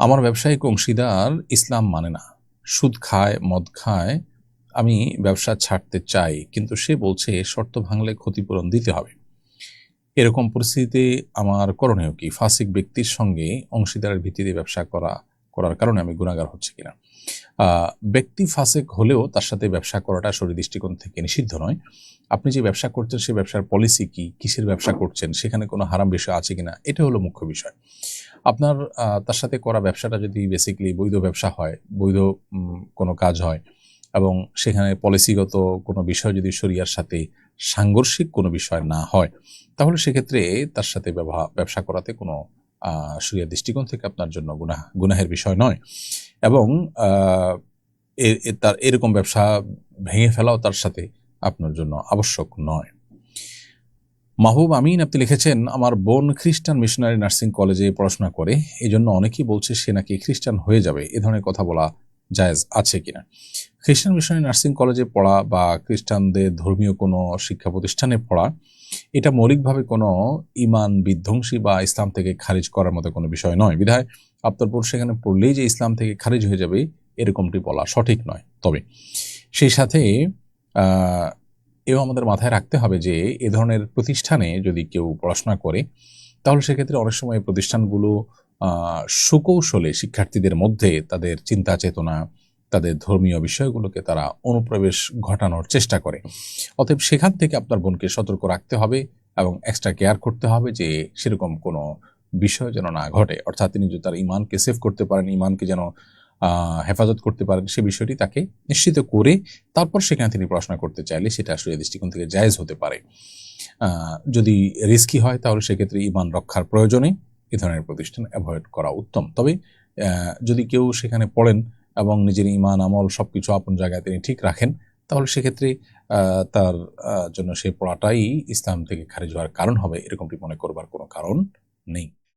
আমার ব্যবসায়িক অংশীদার ইসলাম মানে না। সুদ খায়, মদ খায়, আমি ব্যবসা ছাড়তে চাই, কিন্তু সে বলছে শর্ত ভাঙলে ক্ষতিপূরণ দিতে হবে। এরকম পরিস্থিতিতে আমার করণীয় কি? ফাসিক ব্যক্তির সঙ্গে অংশীদারের ভিত্তিতে ব্যবসা করা করার কারণে আমি গুণাগার হচ্ছে কিনা। ব্যক্তি ফাসেক হলেও তার সাথে ব্যবসা করাটা শরীর দৃষ্টিকোণ থেকে নিষিদ্ধ নয়। আপনি যে ব্যবসা করছেন সেই ব্যবসার পলিসি কি? কিসের ব্যবসা করছেন? সেখানে কোনো হারাম বিষয় আছে কিনা? এটা হলো মুখ্য বিষয়। আপনার তার সাথে করা ব্যবসাটা যদি বেসিক্যালি বৈধ ব্যবসা হয়, বৈধ কোনো কাজ হয় এবং সেখানে পলিসিগত কোনো বিষয় যদি শরিয়ার সাথে সাংঘর্ষিক কোনো বিষয় না হয়, তাহলে সেক্ষেত্রে তার সাথে ব্যবসা করাতে কোনো আহ, দৃষ্টিকোণ থেকে আপনার জন্য গুনাহ গুনাহের বিষয় নয়। এবং তার এরকম ব্যবসা ভেঙে ফেলাও তার সাথে আপনার জন্য আবশ্যক নয়। মাহবুব আমিন আপনি লিখেছেন আমার বোন খ্রিস্টান মিশনারি নার্সিং কলেজে পড়াশোনা করে এই জন্য অনেকেই বলছে সে নাকি খ্রিস্টান হয়ে যাবে। এ ধরনের কথা বলা জায়েজ আছে কিনা? খ্রিস্টান মিশনারি নার্সিং কলেজে পড়া বা খ্রিস্টানদের ধর্মীয় কোনো শিক্ষা প্রতিষ্ঠানে পড়া, এটা মৌলিকভাবে কোনো ইমান বিধ্বংসী বা ইসলাম থেকে খারিজ করার মতো কোনো বিষয় নয়। বিধায় আপনার সেখানে পড়লেই যে ইসলাম থেকে খারিজ হয়ে যাবে, এরকমটি বলা সঠিক নয়। তবে সেই সাথে এও আমাদের মাথায় রাখতে হবে যে, এ ধরনের প্রতিষ্ঠানে যদি কেউ পড়াশোনা করে, তাহলে সেক্ষেত্রে অনেক সময় প্রতিষ্ঠানগুলো সুকৌশলে শিক্ষার্থীদের মধ্যে তাদের চিন্তা চেতনা তাদের ধর্মীয় বিষয়গুলোকে তারা অনুপ্রবেশ ঘটানোর চেষ্টা করে। অতএব সেখান থেকে আপনার বোনকে সতর্ক রাখতে হবে এবং এক্সট্রা কেয়ার করতে হবে যে সেরকম কোনো বিষয় যেন না ঘটে। অর্থাৎ তিনি যদি তার ইমানকে সেভ করতে পারেন, ইমানকে যেন হেফাজত করতে পারেন, সে বিষয়টি তাকে নিশ্চিত করে তারপর সেখানে তিনি পড়াশোনা করতে চাইলে সেটা আসলে দৃষ্টিকোণ থেকে জায়েজ হতে পারে। যদি রিস্কি হয় তাহলে সেক্ষেত্রে ইমান রক্ষার প্রয়োজনে এ ধরনের প্রতিষ্ঠান অ্যাভয়েড করা উত্তম। তবে যদি কেউ সেখানে পড়েন এবং নিজের ইমান আমল সব কিছু আপন জায়গায় তিনি ঠিক রাখেন, তাহলে সেক্ষেত্রে তার জন্য সে পড়াটাই ইসলাম থেকে খারিজ হওয়ার কারণ হবে, এরকমটি মনে করবার কোনো কারণ নেই।